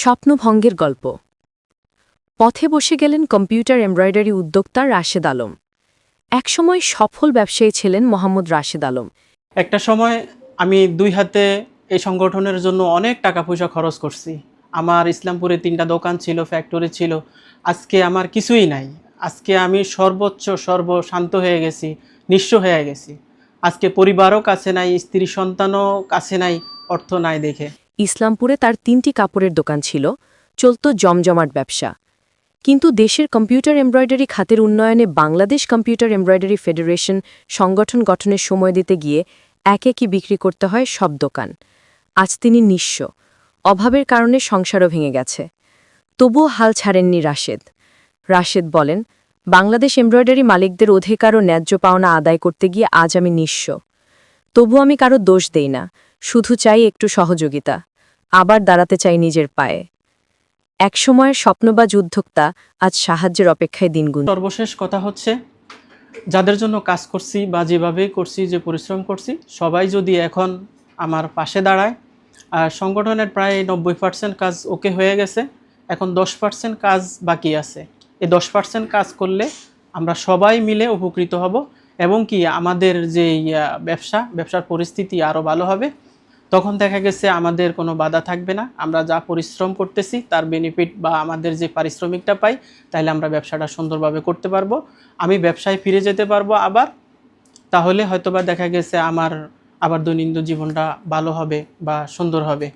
স্বপ্নভঙ্গের গল্প। পথে বসে গেলেন কম্পিউটার এমব্রয়ডারি উদ্যোক্তা রাশেদ আলম। একসময় সফল ব্যবসায়ী ছিলেন মোহাম্মদ রাশেদ আলম। একটা সময় আমি দুই হাতে এই সংগঠনের জন্য অনেক টাকা পয়সা খরচ করছি। আমার ইসলামপুরে তিনটা দোকান ছিল ফ্যাক্টরি ছিল। আজকে আমার কিছুই নাই। আজকে আমি সর্বোচ্চ, সর্বশান্ত হয়ে গেছি, নিঃস্ব হয়ে গেছি। আজকে পরিবারও কাছে নাই, স্ত্রী সন্তানও কাছে নাই, অর্থ নাই দেখে। ইসলামপুরে তার তিনটি কাপড়ের দোকান ছিল, চলত জমজমাট ব্যবসা। কিন্তু দেশের কম্পিউটার এমব্রয়ডারি খাতের উন্নয়নে বাংলাদেশ কম্পিউটার এমব্রয়ডারি ফেডারেশন সংগঠন গঠনের সময় দিতে গিয়ে এক একই বিক্রি করতে হয় সব দোকান। আজ তিনি নিঃস্ব। অভাবের কারণে সংসারও ভেঙে গেছে। তবুও হাল ছাড়েননি রাশেদ। রাশেদ বলেন, বাংলাদেশ এমব্রয়ডারি মালিকদের অধিকার ও ন্যায্য পাওনা আদায় করতে গিয়ে আজ আমি নিঃস্ব। তবু আমি কারও দোষ দেই না। শুধু চাই একটু সহযোগিতা। আবার দাঁড়াতে চাই নিজের পায়ে। একসময়ের স্বপ্নবাজ উদ্যোক্তা আজ সাহায্যের অপেক্ষায় দিনগুন। সর্বশেষ কথা হচ্ছে, যাদের জন্য কাজ করছি বা যেভাবে করছি, যে পরিশ্রম করছি, সবাই যদি এখন আমার পাশে দাঁড়ায়, আর সংগঠনের প্রায় নব্বই পার্সেন্ট কাজ ওকে হয়ে গেছে, এখন দশ পার্সেন্ট কাজ বাকি আছে। এই দশ পার্সেন্ট কাজ করলে আমরা সবাই মিলে উপকৃত হব এবং কি আমাদের যে ব্যবসা, ব্যবসার পরিস্থিতি আরও ভালো হবে। তখন দেখা গেছে আমাদের কোনো বাধা থাকবে না। আমরা যা পরিশ্রম করতেছি, তার বেনিফিট বা আমাদের যে পারিশ্রমিকটা পাই, তাহলে আমরা ব্যবসাটা সুন্দরভাবে করতে পারব। আমি ব্যবসায় ফিরে যেতে পারব আবার, তাহলে হয়তোবা দেখা গেছে আমার আবার দৈনন্দিন জীবনটা ভালো হবে বা সুন্দর হবে।